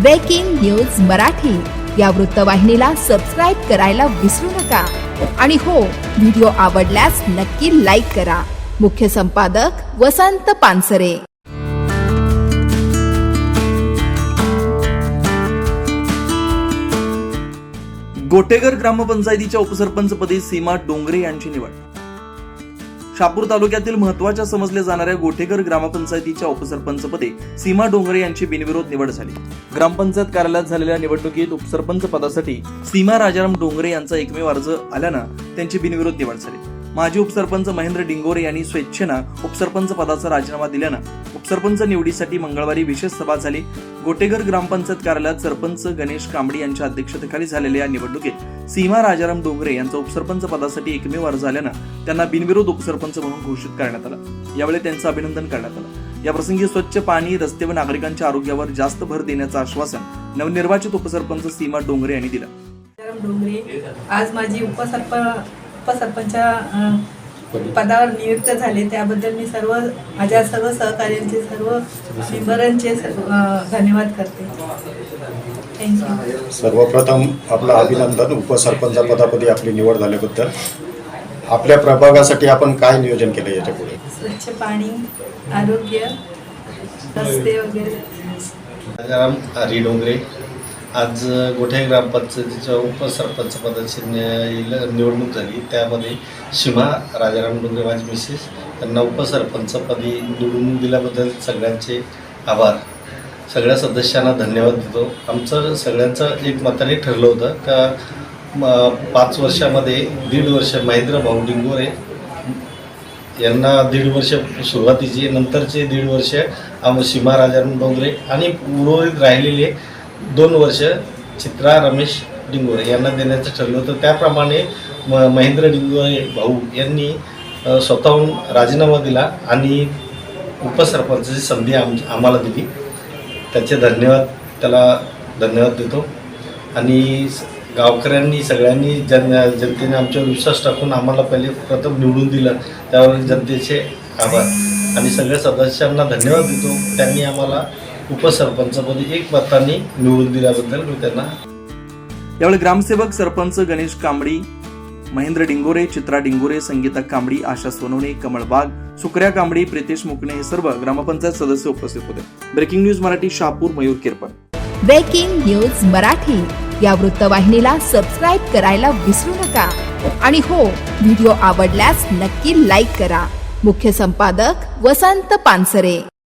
Breaking news Marathi या वृत्तवाहिनीला subscribe करायला विसरू नका. आणि हो व्हिडिओ आवडल्यास नक्की लाईक करा. मुख्य संपादक वसंत पानसरे. गोटेगर ग्रामपंचायतीच्या उपसरपंचपदी सीमा डोंगरे यांची निवड. शापूर तालुक्यातील महत्त्वाच्या समजल्या जाणाऱ्या गोठेकर ग्रामपंचायतीच्या उपसरपंचपदी सीमा डोंगरे यांची बिनविरोध निवड झाली. ग्रामपंचायत कार्यालयात झालेल्या निवडणुकीत उपसरपंच पदासाठी सीमा राजाराम डोंगरे यांचा एकमेव अर्ज आल्यानं त्यांची बिनविरोध निवड झाली. माजी उपसरपंच महेंद्र डिंगोरे यांनी स्वेच्छेनं उपसरपंच पदाचा राजीनामा दिल्यानं उपसरपंच निवडीसाठी मंगळवारी विशेष सभा झाली. गोटेगर ग्रामपंचायत कार्यालयात सरपंच गणेश कांबडी यांच्या अध्यक्षतेखाली झालेल्या या निवडणुकीत सीमा राजाराम डोंगरे यांचा उपसरपंच पदासाठी एकमेव अर्ज आल्यानं त्यांना बिनविरोध उपसरपंच म्हणून घोषित करण्यात आलं. यावेळी त्यांचं अभिनंदन करण्यात आलं. याप्रसंगी स्वच्छ पाणी रस्ते व नागरिकांच्या आरोग्यावर जास्त भर देण्याचं आश्वासन नवनिर्वाचित उपसरपंच सीमा डोंगरे यांनी दिलं. डोंगरे आज माझी उपसरपंच उपसरपंच पदावर नियुक्त झाले. त्याबद्दल मी सर्व माझ्या सर्व सहकार्यांचे सर्व मेंबरांचे धन्यवाद करते. थँक्यू सर्वप्रथम आपलं अभिनंदन उपसरपंच पदापदी आपली निवड झाल्याबद्दल. आपल्या प्रभागासाठी आपण काय नियोजन केलं याच्यापुढे? स्वच्छ पाणी आरोग्य रस्ते वगैरे. राजाराम हरी डोंगरे. आज गोठे ग्रामपंचायतीच्या उपसरपंच पदाची निवडणूक झाली. त्यामध्ये शिमा राजाराम डोंगरे माझी मिसेस त्यांना उपसरपंचपदी निवडून दिल्याबद्दल सगळ्यांचे आभार. सगळ्या सदस्यांना धन्यवाद देतो. आमचं सगळ्यांचं एक मताने ठरलं होतं का पाच वर्षामध्ये दीड वर्ष महेंद्र भाऊ डिंगोरे यांना दीड वर्ष सुरुवातीची नंतरचे दीड वर्ष आम सीमा राजाराम डोंगरे आणि उर्वरित राहिलेले दोन वर्ष चित्रा रमेश डिंगोरे यांना देण्याचं ठरलं होतं. त्याप्रमाणे म महेंद्र डिंगोरे भाऊ यांनी स्वतःहून राजीनामा दिला आणि उपसरपंचाची संधी आम आम्हाला दिली त्याचे धन्यवाद त्याला धन्यवाद देतो. आणि गावकऱ्यांनी सगळ्यांनी जन जनतेने आमच्यावर विश्वास टाकून आम्हाला पहिले प्रथम निवडून दिलं त्यावर जनतेचे आभार. आणि सगळ्या सदस्यांना धन्यवाद देतो. त्यांनी आम्हाला उपसरपंचपदी एक मतांनी निवडून दिल्याबद्दल मी त्यांना यावेळी ग्रामसेवक सरपंच गणेश कांबडी महेंद्र डिंगोरे चित्रा डिंगोरे संगीता कांबडी आशा सोनवणे कमळ वाघ सुकऱ्या कांबडी प्रितेश मुकणे हे सर्व ग्रामपंचायत सदस्य उपस्थित होते. Breaking news Marathi Shahapur Mayur Kirpan. Breaking news Marathi. या वृत्तवाहिनीला सबस्क्राईब करायला विसरू नका. आणि हो व्हिडिओ आवडल्यास नक्की लाईक करा. मुख्य संपादक वसंत पानसरे.